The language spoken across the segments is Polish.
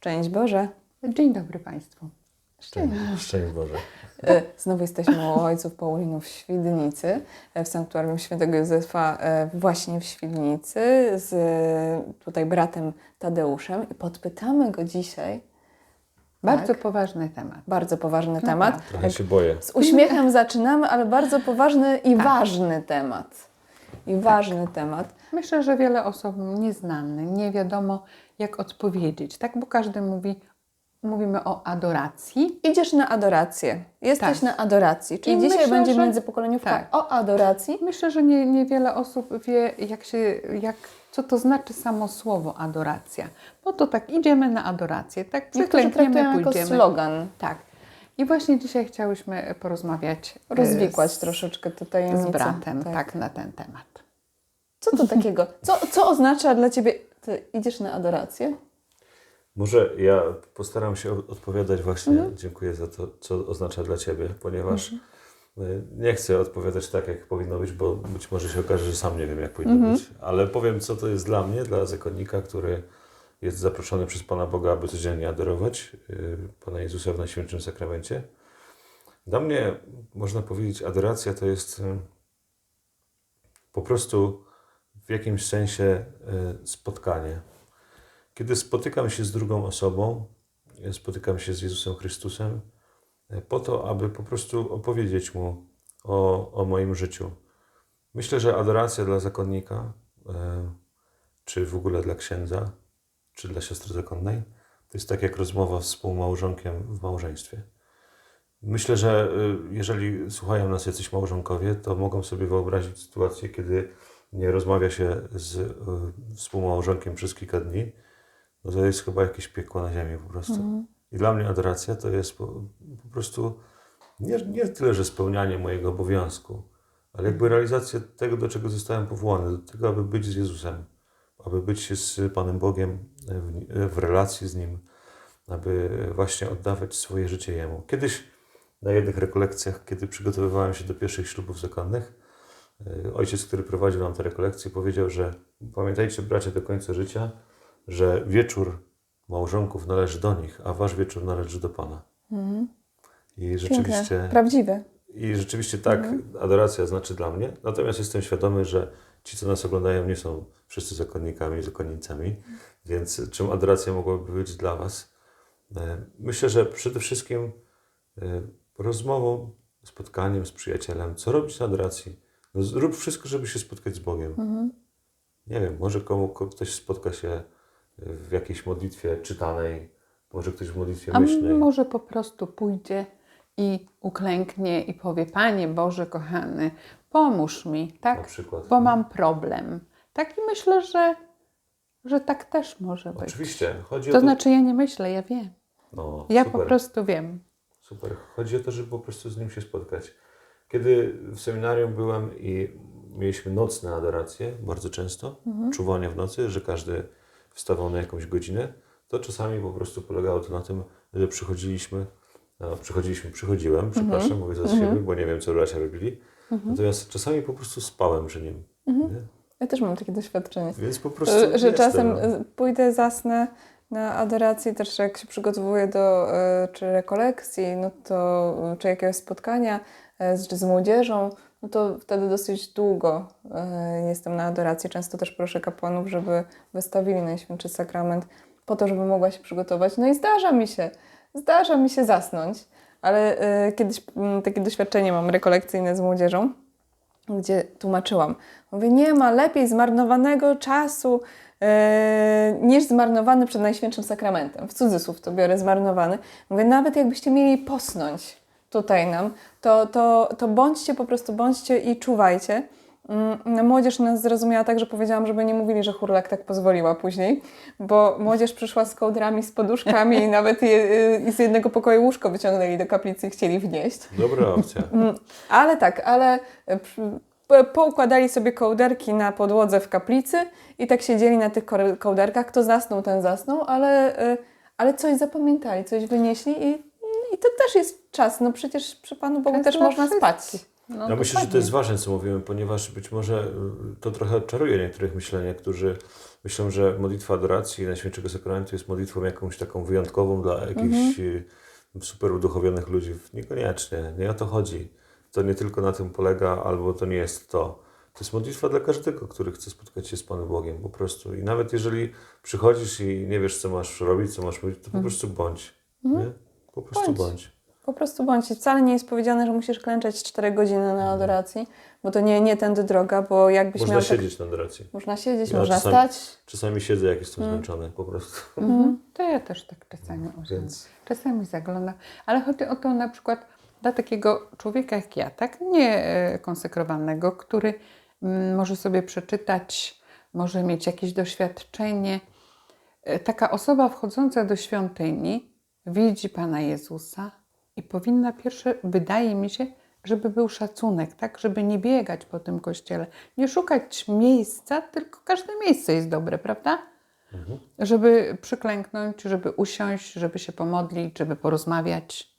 Szczęść Boże. Dzień dobry Państwu. Szczęść, szczęść Boże. E, Znowu jesteśmy u ojców Paulinów w Świdnicy, e, w Sanktuarium Świętego Józefa e, właśnie w Świdnicy z tutaj bratem Tadeuszem i podpytamy go dzisiaj, Bardzo Tak. poważny temat. bardzo poważny temat. Trochę się boję. Z uśmiechem zaczynamy, ale bardzo poważny i ważny temat. I ważny temat. Myślę, że wiele osób nieznany, nie wiadomo jak odpowiedzieć, tak? Bo każdy mówi, mówimy o adoracji. Idziesz na adorację. Jesteś Tak. na adoracji. Czyli I dzisiaj myślę, będzie że- międzypokoleniówka tak. o adoracji. Myślę, że nie, niewiele osób wie, jak się, jak, co to znaczy samo słowo adoracja. Bo to tak, idziemy na adorację, tak? Przyklękniemy, traktują jako pójdziemy. slogan. Tak. I właśnie dzisiaj chciałyśmy porozmawiać e, Rozwikłać z, troszeczkę tajemnice. z bratem tak. na ten temat. Co to takiego? Co, co oznacza dla Ciebie, Ty idziesz na adorację? Może ja postaram się odpowiadać właśnie, dziękuję za to, co oznacza dla Ciebie, ponieważ y, nie chcę odpowiadać tak, jak powinno być, bo być może się okaże, że sam nie wiem, jak powinno być. Ale powiem, co to jest dla mnie, dla zakonnika, który jest zaproszony przez Pana Boga, aby codziennie adorować y, Pana Jezusa w Najświętszym Sakramencie. Dla mnie, można powiedzieć, adoracja to jest y, po prostu w jakimś sensie y, spotkanie. Kiedy spotykam się z drugą osobą, y, spotykam się z Jezusem Chrystusem, y, po to, aby po prostu opowiedzieć Mu o, o moim życiu. Myślę, że adoracja dla zakonnika, czy w ogóle dla księdza, czy dla siostry zakonnej, to jest tak jak rozmowa z współmałżonkiem w małżeństwie. Myślę, że jeżeli słuchają nas jacyś małżonkowie, to mogą sobie wyobrazić sytuację, kiedy nie rozmawia się z y, współmałżonkiem przez kilka dni, no to jest chyba jakieś piekło na ziemi po prostu. I dla mnie adoracja to jest po, po prostu nie, nie tyle, że spełnianie mojego obowiązku, ale jakby realizacja tego, do czego zostałem powołany, do tego, aby być z Jezusem, aby być z Panem Bogiem w, w relacji z Nim, aby właśnie oddawać swoje życie Jemu. Kiedyś na jednych rekolekcjach, kiedy przygotowywałem się do pierwszych ślubów zakonnych, ojciec, który prowadził nam te rekolekcje, powiedział, że pamiętajcie, bracie, do końca życia, że wieczór małżonków należy do nich, a wasz wieczór należy do Pana. I rzeczywiście, Piękne, prawdziwe. i rzeczywiście tak, adoracja znaczy dla mnie. Natomiast jestem świadomy, że ci, co nas oglądają, nie są wszyscy zakonnikami, zakonnicami. Więc czym adoracja mogłaby być dla Was? E, Myślę, że przede wszystkim e, rozmową, spotkaniem z przyjacielem. Co robić na adoracji? Zrób wszystko, żeby się spotkać z Bogiem. Nie wiem, może komu, ko- ktoś spotka się w jakiejś modlitwie czytanej, może ktoś w modlitwie A myślnej. może po prostu pójdzie i uklęknie i powie: Panie Boże, kochany, pomóż mi, tak? Przykład. Bo mam problem. Tak i myślę, że, że tak też może być. Oczywiście. Chodzi o To to, znaczy, ja nie myślę, ja wiem. no, Ja super. po prostu wiem. Super. Chodzi o to, żeby po prostu z nim się spotkać. Kiedy w seminarium byłem i mieliśmy nocne adoracje, bardzo często, czuwania w nocy, że każdy wstawał na jakąś godzinę, to czasami po prostu polegało to na tym, że przychodziliśmy, no, przychodziliśmy, przychodziłem, przepraszam, mówię za siebie, bo nie wiem, co bracia robili, natomiast czasami po prostu spałem przy nim. Nie? Ja też mam takie doświadczenie. Więc po prostu Że, że czasem no. y, pójdę, zasnę na adoracji, też jak się przygotowuję do y, czy rekolekcji, no to, y, czy jakiegoś spotkania czy z młodzieżą, no to wtedy dosyć długo y, jestem na adoracji. Często też proszę kapłanów, żeby wystawili Najświętszy Sakrament po to, żeby mogła się przygotować. No i zdarza mi się, zdarza mi się zasnąć, ale y, kiedyś mm, takie doświadczenie mam rekolekcyjne z młodzieżą, gdzie tłumaczyłam. Mówię, nie ma lepiej zmarnowanego czasu e, niż zmarnowany przed Najświętszym Sakramentem. W cudzysłów to biorę zmarnowany. Mówię, nawet jakbyście mieli posnąć tutaj nam, to, to, to bądźcie po prostu, bądźcie i czuwajcie. Mm, no, Młodzież nas zrozumiała tak, że powiedziałam, żeby nie mówili, że Hurlak tak pozwoliła później, bo młodzież przyszła z kołdrami, z poduszkami i nawet je, y, z jednego pokoju łóżko wyciągnęli do kaplicy i chcieli wnieść. Dobra opcja. Ale tak, ale po- poukładali sobie kołderki na podłodze w kaplicy i tak siedzieli na tych kołderkach. Kto zasnął, ten zasnął, ale, e, ale coś zapamiętali, coś wynieśli i, i to też jest czas. No przecież przy Panu Bogu też można spać. No, Ja myślę, że to jest ważne, co mówimy, ponieważ być może y, to trochę odczaruje niektórych myślenia, którzy myślą, że modlitwa adoracji Najświętszego Sakramentu jest modlitwą jakąś taką wyjątkową dla jakichś y, super uduchowionych ludzi. Niekoniecznie, nie o to chodzi. To nie tylko na tym polega, albo to nie jest to. To jest modlitwa dla każdego, który chce spotkać się z Panem Bogiem, po prostu. I nawet jeżeli przychodzisz i nie wiesz, co masz robić, co masz mówić, to po prostu bądź. Nie? Po prostu Bądź. bądź. Po prostu bądź. I Wcale nie jest powiedziane, że musisz klęczeć 4 godziny na adoracji, bo to nie, nie tędy droga, bo jakbyś Można miał... tak- siedzieć na adoracji. Można siedzieć, Ja można czasami- stać. Czasami siedzę, jak jestem zmęczony, po prostu. Mhm. To ja też tak czasami używam. Więc Czasami zaglądam. Ale chodzi o to na przykład dla takiego człowieka jak ja, tak nie e, konsekrowanego, który mm, może sobie przeczytać, może mieć jakieś doświadczenie. E, Taka osoba wchodząca do świątyni widzi Pana Jezusa i powinna pierwsze, wydaje mi się, żeby był szacunek, tak? Żeby nie biegać po tym kościele, nie szukać miejsca, tylko każde miejsce jest dobre, prawda? żeby przyklęknąć, żeby usiąść, żeby się pomodlić, żeby porozmawiać.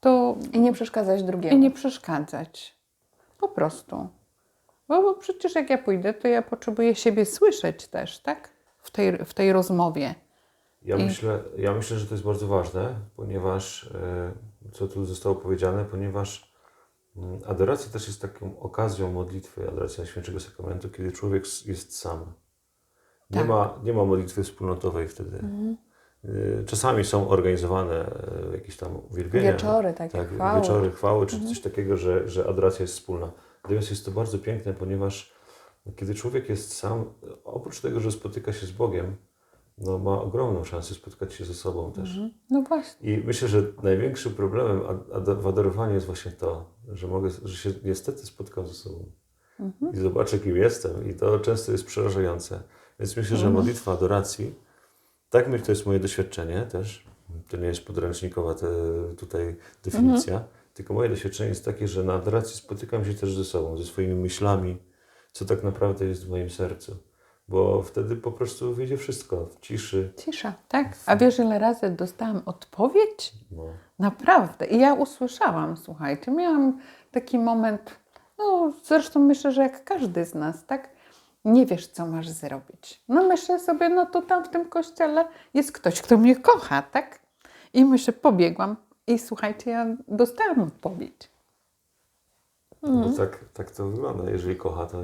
To I nie przeszkadzać drugiemu. i nie przeszkadzać. Po prostu. Bo, bo przecież jak ja pójdę, to ja potrzebuję siebie słyszeć też, tak? W tej, w tej rozmowie. Ja I- myślę, ja myślę, że to jest bardzo ważne, ponieważ, e, co tu zostało powiedziane, ponieważ mm, adoracja też jest taką okazją modlitwy, adoracja Świętego Sakramentu, kiedy człowiek jest sam. Nie, Tak. ma, nie ma modlitwy wspólnotowej wtedy. E, Czasami są organizowane e, jakieś tam uwielbienia. Wieczory takie, tak, chwały. wieczory, chwały, czy coś takiego, że, że adoracja jest wspólna. Natomiast jest to bardzo piękne, ponieważ kiedy człowiek jest sam, oprócz tego, że spotyka się z Bogiem, no, ma ogromną szansę spotkać się ze sobą też. No właśnie. I myślę, że największym problemem w adorowaniu jest właśnie to, że mogę, że się niestety spotkam ze sobą i zobaczę, kim jestem. I to często jest przerażające. Więc myślę, że modlitwa adoracji, tak myślę, to jest moje doświadczenie też. To nie jest podręcznikowa te, tutaj definicja, tylko moje doświadczenie jest takie, że na adoracji spotykam się też ze sobą, ze swoimi myślami, co tak naprawdę jest w moim sercu. Bo wtedy po prostu wyjdzie wszystko w ciszy. Cisza, tak? A wiesz, ile razy dostałam odpowiedź? No. Naprawdę. I ja usłyszałam, słuchajcie, miałam taki moment, no zresztą myślę, że jak każdy z nas, tak? Nie wiesz, co masz zrobić. No myślę sobie, no to tam w tym kościele jest ktoś, kto mnie kocha, tak? I myślę, pobiegłam i słuchajcie, ja dostałam odpowiedź. No tak, tak to wygląda. Jeżeli kocha, to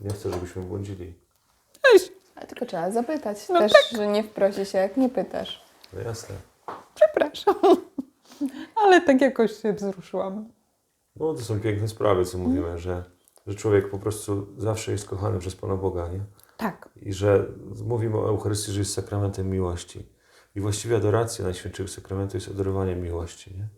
nie chce, żebyśmy błądzili. Ale tylko trzeba zapytać No też, że nie wprosi się, jak nie pytasz. No jasne. Przepraszam. Ale tak jakoś się wzruszyłam. No to są piękne sprawy, co mówimy, że, że człowiek po prostu zawsze jest kochany przez Pana Boga, nie? Tak. I że mówimy o Eucharystii, że jest sakramentem miłości. I właściwie adoracja Najświętszego Sakramentu jest adorowanie miłości, nie?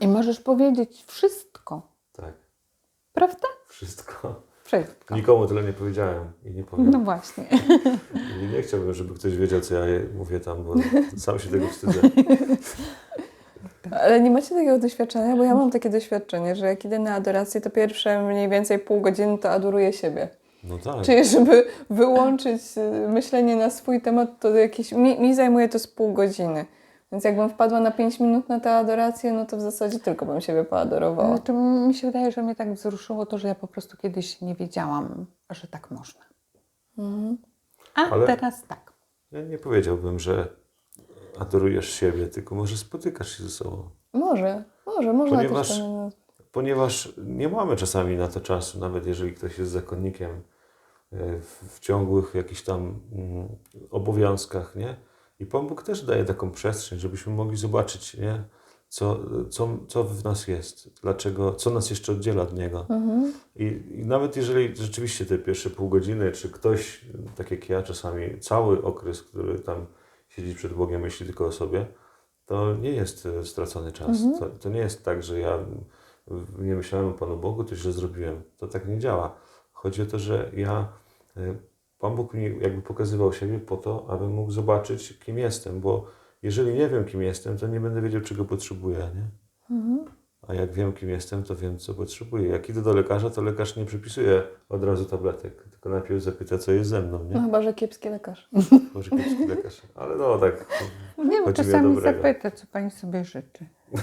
I możesz powiedzieć wszystko, Tak, prawda? wszystko. Wszystko. Nikomu tyle nie powiedziałem i nie powiem. No właśnie. I nie chciałbym, żeby ktoś wiedział, co ja mówię tam, bo sam się tego wstydzę. Ale nie macie takiego doświadczenia? Bo ja mam takie doświadczenie, że jak idę na adorację, to pierwsze mniej więcej pół godziny to adoruję siebie. No tak. Czyli żeby wyłączyć y, myślenie na swój temat, to jakieś, mi, mi zajmuje to z pół godziny. Więc jakbym wpadła na 5 minut na tę adorację, no to w zasadzie tylko bym siebie poadorowała. Znaczy, mi się wydaje, że mnie tak wzruszyło to, że ja po prostu kiedyś nie wiedziałam, że tak można. A Ale- teraz tak. Ja nie powiedziałbym, że adorujesz siebie, tylko może spotykasz się ze sobą. Może, może, można Ponieważ- też to... Ponieważ nie mamy czasami na to czasu, nawet jeżeli ktoś jest zakonnikiem e, w, w ciągłych jakichś tam mm, obowiązkach, nie? I Pan Bóg też daje taką przestrzeń, żebyśmy mogli zobaczyć, nie? Co, co, co w nas jest, dlaczego, co nas jeszcze oddziela od Niego. I, I nawet jeżeli rzeczywiście te pierwsze pół godziny, czy ktoś, tak jak ja czasami, cały okres, który tam siedzi przed Bogiem, myśli tylko o sobie, to nie jest e, stracony czas. To, to nie jest tak, że ja nie myślałem o Panu Bogu, to źle zrobiłem. To tak nie działa. Chodzi o to, że ja, e, Pan Bóg mi jakby pokazywał siebie po to, abym mógł zobaczyć, kim jestem, bo jeżeli nie wiem, kim jestem, to nie będę wiedział, czego potrzebuję, nie? A jak wiem, kim jestem, to wiem, co potrzebuję. Jak idę do lekarza, to lekarz nie przypisuje od razu tabletek, tylko najpierw zapyta, co jest ze mną, No nie? chyba, że kiepski lekarz. Może kiepski lekarz. Ale no tak. Nie, bo czasami dobrego. zapyta, co pani sobie życzy.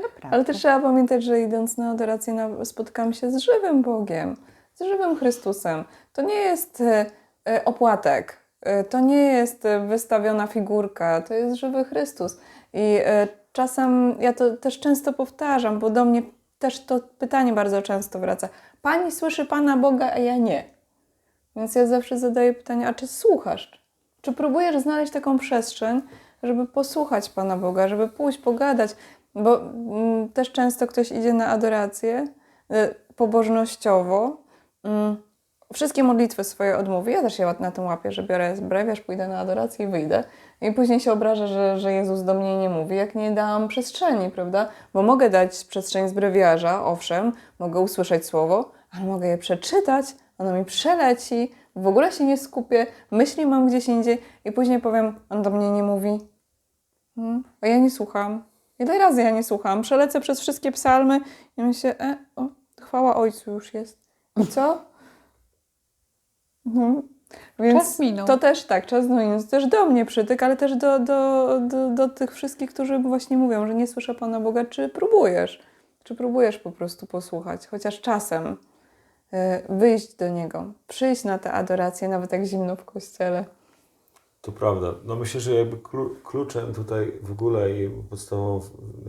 Naprawdę. Ale też trzeba pamiętać, że idąc na adorację, na, spotkamy się z żywym Bogiem, z żywym Chrystusem. To nie jest e, e, opłatek, e, to nie jest wystawiona figurka, to jest żywy Chrystus. I czasem ja to też często powtarzam, bo do mnie też to pytanie bardzo często wraca. Pani słyszy Pana Boga, a ja nie. Więc ja zawsze zadaję pytanie, a czy słuchasz? Czy próbujesz znaleźć taką przestrzeń, żeby posłuchać Pana Boga, żeby pójść, pogadać? Bo mm, też często ktoś idzie na adorację y, pobożnościowo, wszystkie modlitwy swoje odmówi. Ja też się na tym łapię, że biorę zbrewiarz, pójdę na adorację i wyjdę. I później się obraża, że, że Jezus do mnie nie mówi, jak nie dałam przestrzeni, prawda? Bo mogę dać przestrzeń z brewiarza, owszem, mogę usłyszeć słowo, ale mogę je przeczytać, ono mi przeleci, w ogóle się nie skupię, myśli mam gdzieś indziej i później powiem, on do mnie nie mówi. Hmm, a ja nie słucham. Ile razy ja nie słucham? Przelecę przez wszystkie psalmy i myślę, e, o, chwała Ojcu już jest. I co? Mhm. Więc Czas minął. to też tak, czas minął. To też do mnie przytyk, ale też do, do, do, do tych wszystkich, którzy właśnie mówią, że nie słyszę Pana Boga. Czy próbujesz? Czy próbujesz po prostu posłuchać? Chociaż czasem y, wyjść do Niego, przyjść na tę adorację, nawet jak zimno w kościele. To prawda. No myślę, że jakby klu- kluczem tutaj w ogóle i podstawową,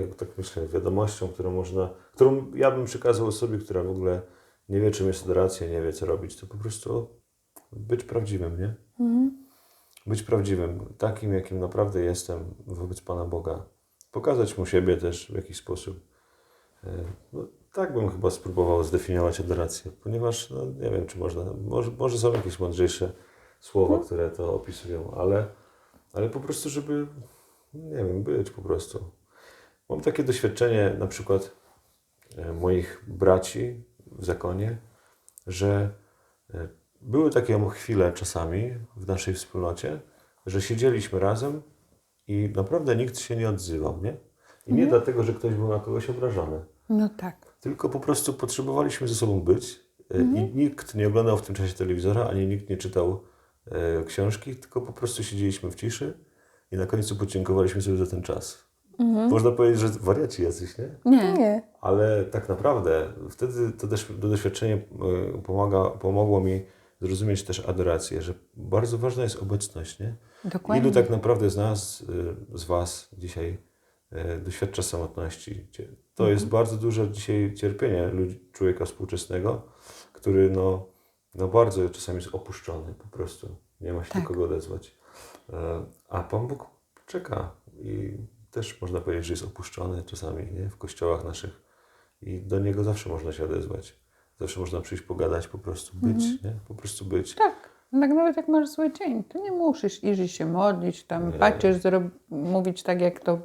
jak tak myślę, wiadomością, którą można, którą ja bym przekazał osobie, która w ogóle nie wie, czym jest adoracja, nie wie, co robić, to po prostu być prawdziwym, nie? Być prawdziwym, takim, jakim naprawdę jestem wobec Pana Boga. Pokazać Mu siebie też w jakiś sposób. E, No, tak bym chyba spróbował zdefiniować adorację, ponieważ, no, nie wiem, czy można, może, może są jakieś mądrzejsze słowa, które to opisują, ale, ale po prostu, żeby, nie wiem, być po prostu. Mam takie doświadczenie na przykład e, moich braci w zakonie, że e, były takie chwile czasami w naszej wspólnocie, że siedzieliśmy razem i naprawdę nikt się nie odzywał, nie? I nie dlatego, że ktoś był na kogoś obrażony, No tak. tylko po prostu potrzebowaliśmy ze sobą być e, i nikt nie oglądał w tym czasie telewizora, ani nikt nie czytał e, książki, tylko po prostu siedzieliśmy w ciszy i na końcu podziękowaliśmy sobie za ten czas. Można powiedzieć, że wariaci jacyś, nie? Nie. Nie. Ale tak naprawdę wtedy to też to doświadczenie e, pomaga, pomogło mi zrozumieć też adorację, że bardzo ważna jest obecność, nie? Dokładnie. Ilu tak naprawdę z nas, y, z Was dzisiaj y, doświadcza samotności? To Mhm. jest bardzo duże dzisiaj cierpienie ludzi, człowieka współczesnego, który no, no bardzo czasami jest opuszczony po prostu. Nie ma się Tak. do kogo odezwać. E, A Pan Bóg czeka i też można powiedzieć, że jest opuszczony czasami nie? w kościołach naszych i do Niego zawsze można się odezwać. Zawsze można przyjść pogadać, po prostu być, Mhm. nie? po prostu być. Tak. Tak nawet jak masz zły dzień, to nie musisz iść i się modlić, tam Nie. patrzeć, mówić tak jak to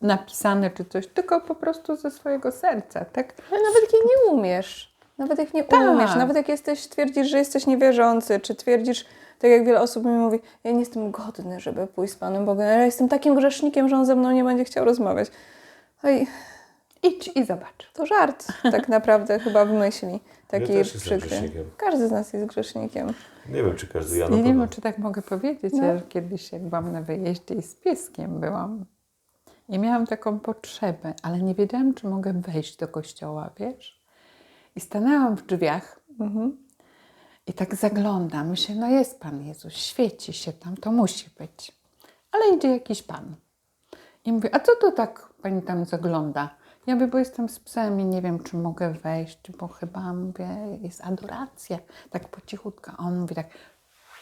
napisane czy coś, tylko po prostu ze swojego serca, tak? Ale nawet jak nie umiesz, nawet jak nie Tak. umiesz, nawet jak jesteś, twierdzisz, że jesteś niewierzący, czy twierdzisz, tak jak wiele osób mi mówi, ja nie jestem godny, żeby pójść z Panem Bogiem, ale ja jestem takim grzesznikiem, że On ze mną nie będzie chciał rozmawiać. Oj, Idź i zobacz. to żart tak naprawdę chyba w myśli, taki też jestem przykry. Każdy z nas jest grzesznikiem. Nie wiem, czy każdy ja Ja nie wiem, czy tak mogę powiedzieć, No. ja kiedyś jak byłam na wyjeździe i z pieskiem byłam i miałam taką potrzebę, ale nie wiedziałam, czy mogę wejść do kościoła, wiesz? I stanęłam w drzwiach i tak zaglądam. Myślę, no jest Pan Jezus, świeci się tam, to musi być. Ale idzie jakiś Pan. I mówię, a co to tak Pani tam zagląda? Ja mówię, bo jestem z psem i nie wiem, czy mogę wejść, bo chyba, mówię, jest adoracja. Tak po cichutku. A on mówi tak,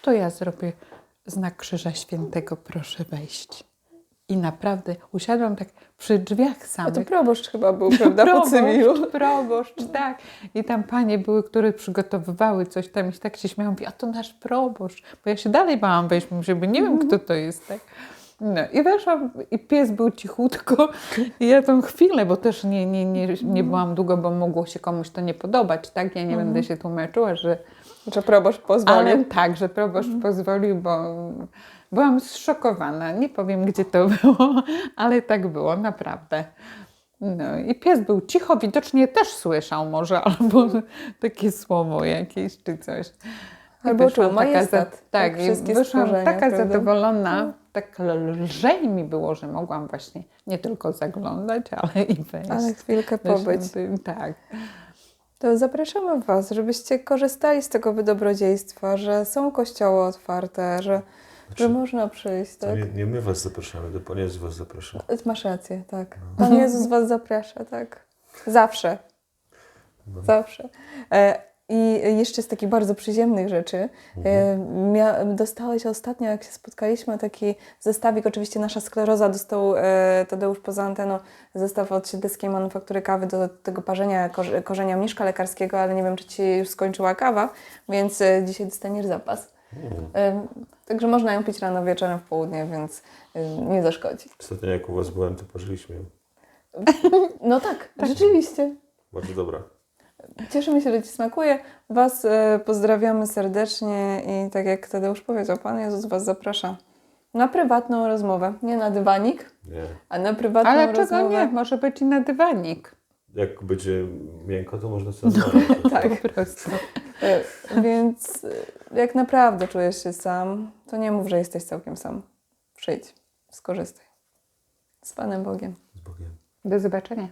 to ja zrobię znak Krzyża Świętego, proszę wejść. I naprawdę usiadłam tak przy drzwiach A to samych. proboszcz chyba był, prawda, po cywilu. proboszcz, tak. I tam panie były, które przygotowywały coś tam i tak się śmiałam, mówię, a to nasz proboszcz. Bo ja się dalej bałam wejść, bo nie wiem, kto to jest, tak. No i weszłam i pies był cichutko i ja tą chwilę, bo też nie, nie, nie, nie byłam długo, bo mogło się komuś to nie podobać, tak? Ja nie będę się tłumaczyła, że Że proboszcz pozwolił. ale tak, że proboszcz pozwolił, bo byłam zszokowana. Nie powiem, gdzie to było, ale tak było, naprawdę. No i pies był cicho, widocznie też słyszał może, albo takie słowo jakieś czy coś. I Albo czuł majestat, za- Tak, i wszystkie wyszłam taka prawda? zadowolona, tak lżej mi było, że mogłam właśnie nie tylko zaglądać, ale i wejść. Ale chwilkę pobyć. Tak. To zapraszamy Was, żebyście korzystali z tego dobrodziejstwa, że są kościoły otwarte, że, że można przyjść. Tak? nie, nie my was zapraszamy, to Pan Jezus was zaprasza. Masz rację, tak. Pan Jezus Was zaprasza, tak. Zawsze. Zawsze. E, I jeszcze z takich bardzo przyziemnych rzeczy. E, mia- dostałeś ostatnio, jak się spotkaliśmy, taki zestawik. Oczywiście nasza skleroza dostał e, Tadeusz poza anteną zestaw od Siedleckiej Manufaktury Kawy do tego parzenia korze- korzenia mniszka lekarskiego, ale nie wiem, czy Ci już skończyła kawa, więc e, dzisiaj dostaniesz zapas. Także można ją pić rano, wieczorem, w południe, więc nie zaszkodzi. Ostatnio jak u was byłem, to parzyliśmy ją. No tak, rzeczywiście. Bardzo dobra. Cieszymy się, że Ci smakuje. Was e, pozdrawiamy serdecznie i tak jak Tadeusz powiedział, Pan Jezus Was zaprasza na prywatną rozmowę. Nie na dywanik, Nie. a na prywatną Ale rozmowę. czego nie? Może być i na dywanik. Jak będzie miękko, to można sobie rozmawiać. Tak. Po prostu. E, Więc e, jak naprawdę czujesz się sam, to nie mów, że jesteś całkiem sam. Przyjdź, skorzystaj. Z Panem Bogiem. Z Bogiem. Do zobaczenia.